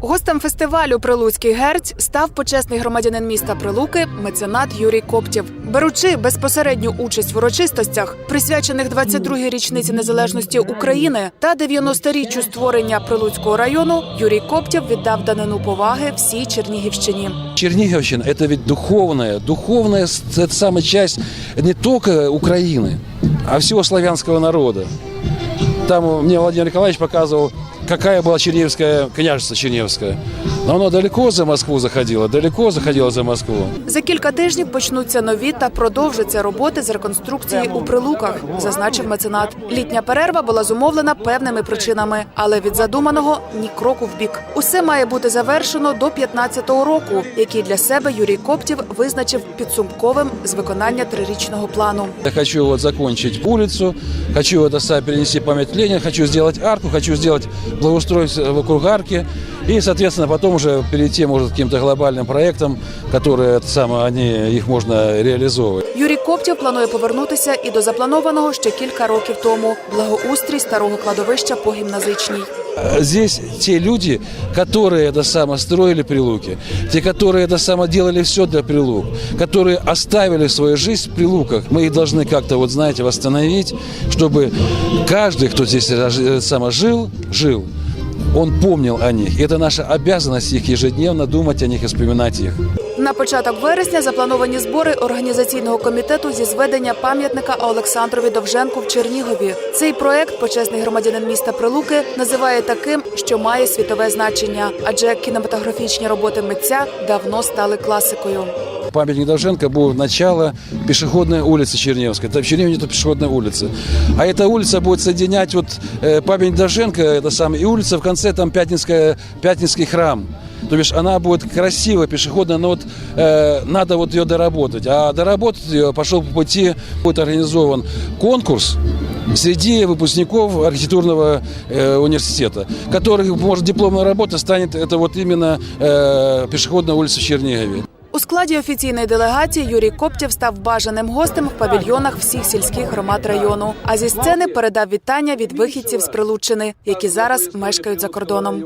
Гостем фестивалю Прилуцький герць став почесний громадянин міста Прилуки, меценат Юрій Коптєв. Беручи безпосередню участь в урочистостях, присвячених 22-й річниці незалежності України та 90-річчю створення Прилуцького району, Юрій Коптєв віддав данину поваги всій Чернігівщині. Черниговщина – это ведь духовная, духовная с- это самая часть не только Украины, а всего славянского народа. Там мне Владимир Николаевич показывал, какая была Черниговская, княжество Черниговское. Но оно далеко за Москву заходило, далеко заходило за Москву. За кілька тижнів почнуться нові та продовжаться роботи з реконструкції у прилуках, зазначив меценат. Літня перерва була зумовлена певними причинами, але від задуманого ні кроку в бік. Усе має бути завершено до 15-го року, який для себе Юрій Коптів визначив підсумковим з виконання трирічного плану. Я хочу вот закончить улицу, хочу самое перенести память Ленина, хочу сделать арку, хочу сделать благоустройство вокруг арки. И, соответственно, потом уже перейти, может, к каким-то глобальным проектам, которые, это самое, они, их можно реализовывать. Юрій Коптів планує повернутися і до запланованого ще кілька років тому благоустрій старого кладовища по гімназичній. Э, Здесь те люди, которые это самое строили Прилуки, те, которые это самое делали все для Прилук, которые оставили свою жизнь в Прилуках. Мы их должны как-то, вот знаете, восстановить, чтобы каждый, кто здесь рож- э, само жил, жил, он помнил о них. Это наша обязанность их ежедневно думать о них и вспоминать их. На початок вересня заплановані збори організаційного комітету зі зведення пам'ятника Олександрові Довженку в Чернігові. Цей проект почесний громадянин міста Прилуки називає таким, що має світове значення, адже кінематографічні роботи митця давно стали класикою. Памятник Довженко будет начало пешеходной улицы Черневской. Там в Чернигове нет пешеходной улицы. А эта улица будет соединять вот э, памятник Довженко, это самое, и улица в конце там Пятницкая, Пятницкий храм. То бишь она будет красивая, пешеходная, но вот э, надо вот ее доработать. А доработать ее пошел по пути, будет организован конкурс среди выпускников архитектурного э, университета, которых, может, дипломная работа станет, это вот именно э, пешеходная улица в Чернигове. У складі офіційної делегації Юрій Коптєв став бажаним гостем в павільйонах всіх сільських громад району. А зі сцени передав вітання від вихідців з Прилуччини, які зараз мешкають за кордоном.